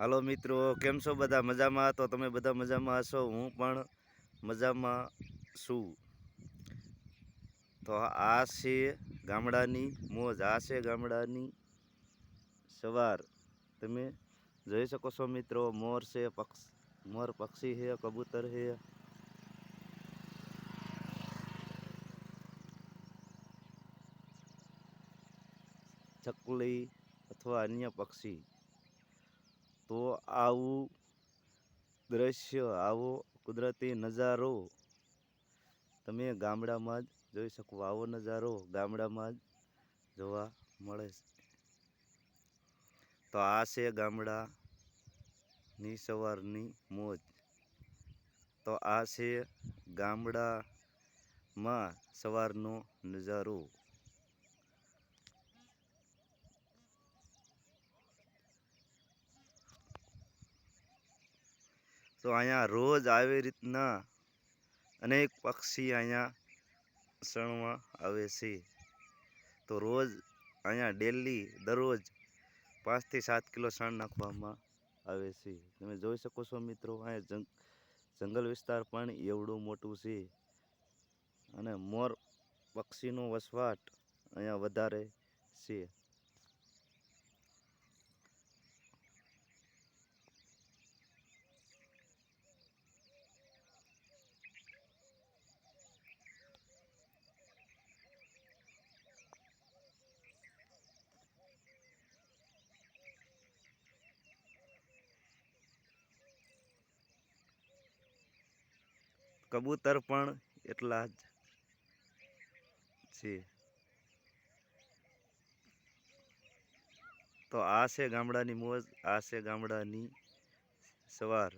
હાલો મિત્રો, કેમ છો બધા? મજામાં? તો તમે બધા મજામાં હશો? હું પણ મજામાં છું. તો આ છે ગામડાની મોજ, આ છે ગામડાની સવાર. તમે જોઈ શકો છો મિત્રો, મોર છે, પક્ષ, મોર પક્ષી છે, કબૂતર છે. ચકલી અથવા અન્ય પક્ષી. તો આવું દ્રશ્ય, આવો કુદરતી નજારો તમે ગામડામાં જ જોઈ શકો. આવો નજારો ગામડામાં જ જોવા મળે છે. તો આ છે ગામડાની સવારની મોજ. તો આ છે ગામડામાં સવારનો નજારો. તો અહીંયા રોજ આવી રીતના અનેક પક્ષી અહીંયા સણવા આવે છે. તો રોજ અહીંયા ડેલી દરરોજ પાંચથી સાત કિલો સણ નાખવામાં આવે છે. તમે જોઈ શકો છો મિત્રો, અહીંયા જંગ, જંગલ વિસ્તાર પણ એવડું મોટું છે. અને મોર પક્ષીનો વસવાટ અહીંયા વધારે છે. કબૂતર પણ એટલા જ છે. તો આ છે ગામડાની મોજ આ છે ગામડાની સવાર.